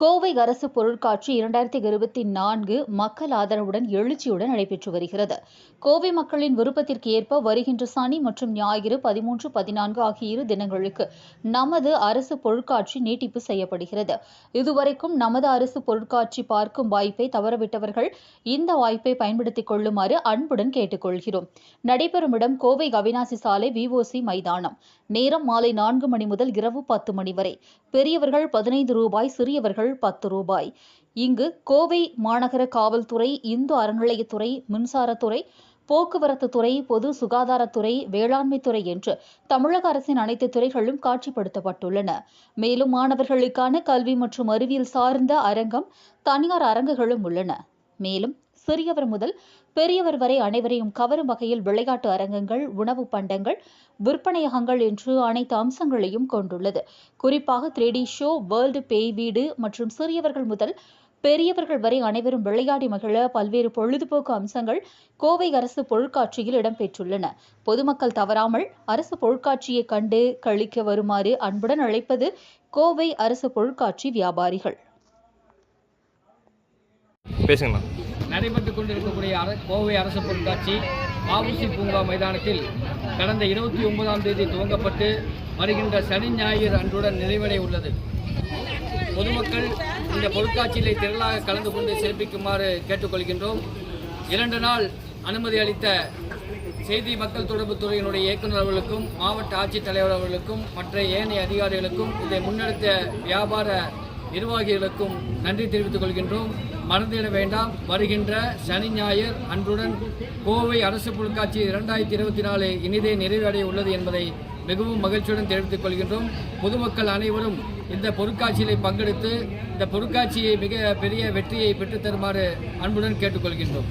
கோவை அரசு பொருட்காட்சி இரண்டாயிரத்தி இருபத்தி நான்கு மக்கள் ஆதரவுடன் எழுச்சியுடன் நடைபெற்று வருகிறது. கோவை மக்களின் விருப்பத்திற்கு ஏற்ப வருகின்ற சனி மற்றும் ஞாயிறு பதிமூன்று பதினான்கு ஆகிய இரு தினங்களுக்கு நமது அரசு பொருட்காட்சி நீட்டிப்பு செய்யப்படுகிறது. இதுவரைக்கும் நமது அரசு பொருட்காட்சி பார்க்கும் வாய்ப்பை தவறவிட்டவர்கள் இந்த வாய்ப்பை பயன்படுத்திக் கொள்ளுமாறு அன்புடன் கேட்டுக்கொள்கிறோம். நடைபெறும் இடம் கோவை அவினாசி சாலை விஓசி மைதானம். நேரம் மாலை நான்கு மணி முதல் இரவு பத்து மணி வரை. பெரியவர்கள் பதினைந்து ரூபாய் சிறியவர்கள் பத்து ரூபாய். இங்கு கோவை மாநகர காவல்துறை இந்து அறநிலையத்துறை மின்சாரத்துறை போக்குவரத்து துறை பொது சுகாதாரத்துறை வேளாண்மைத்துறை என்று தமிழக அரசின் அனைத்து துறைகளும் காட்சிப்படுத்தப்பட்டுள்ளன. மேலும் மாணவர்களுக்கான கல்வி மற்றும் அறிவியல் சார்ந்த அரங்கம் தனியார் அரங்குகளும் உள்ளன. மேலும் சிறியவர் முதல் பெரியவர் வரை அனைவரையும் கவரும் வகையில் விளையாட்டு அரங்கங்கள் உணவு பண்டங்கள் விற்பனையகங்கள் என்று அனைத்து அம்சங்களையும் கொண்டுள்ளது. குறிப்பாக த்ரீ டி ஷோ வேர்ல்டு பேய் வீடு மற்றும் சிறியவர்கள் முதல் பெரியவர்கள் வரை அனைவரும் விளையாடி மகிழ பல்வேறு பொழுதுபோக்கு அம்சங்கள் கோவை அரசு பொருட்காட்சியில் இடம்பெற்றுள்ளன. பொதுமக்கள் தவறாமல் அரசு பொருட்காட்சியை கண்டு கழிக்க வருமாறு அன்புடன் அழைப்பது கோவை அரசு பொருட்காட்சி வியாபாரிகள். பேசுங்கண்ணா. நடைபெற்றுக் கொண்டிருக்கக்கூடிய அர- கோவை அரசு பொருட்காட்சி ஆவுசி பூங்கா மைதானத்தில் கடந்த இருபத்தி ஒன்பதாம் தேதி துவங்கப்பட்டு வருகின்ற சனி ஞாயிறு அன்றுடன் நிறைவடைய உள்ளது. பொதுமக்கள் இந்த பொருட்காட்சியிலே திரளாக கலந்து கொண்டு சிறப்பிக்குமாறு கேட்டுக்கொள்கின்றோம். இரண்டு நாள் அனுமதி அளித்த செய்தி மக்கள் தொடர்பு துறையினுடைய இயக்குநர் அவர்களுக்கும் மாவட்ட ஆட்சித்தலைவர் அவர்களுக்கும் மற்ற ஏனைய அதிகாரிகளுக்கும் இதை முன்னெடுத்த வியாபார நிர்வாகிகளுக்கும் நன்றி தெரிவித்துக் கொள்கின்றோம். மறந்துவிட வேண்டாம். வருகின்ற சனி ஞாயிறு அன்றுடன் கோவை அரசு பொருட்காட்சி இரண்டாயிரத்தி இருபத்தி நாலு இனிதே நிறைவடைய உள்ளது என்பதை மிகவும் மகிழ்ச்சியுடன் தெரிவித்துக் கொள்கின்றோம். பொதுமக்கள் அனைவரும் இந்த பொருட்காட்சியிலே பங்கெடுத்து இந்த பொருட்காட்சியை மிக பெரிய வெற்றியை பெற்றுத் தருமாறு அன்புடன் கேட்டுக்கொள்கின்றோம்.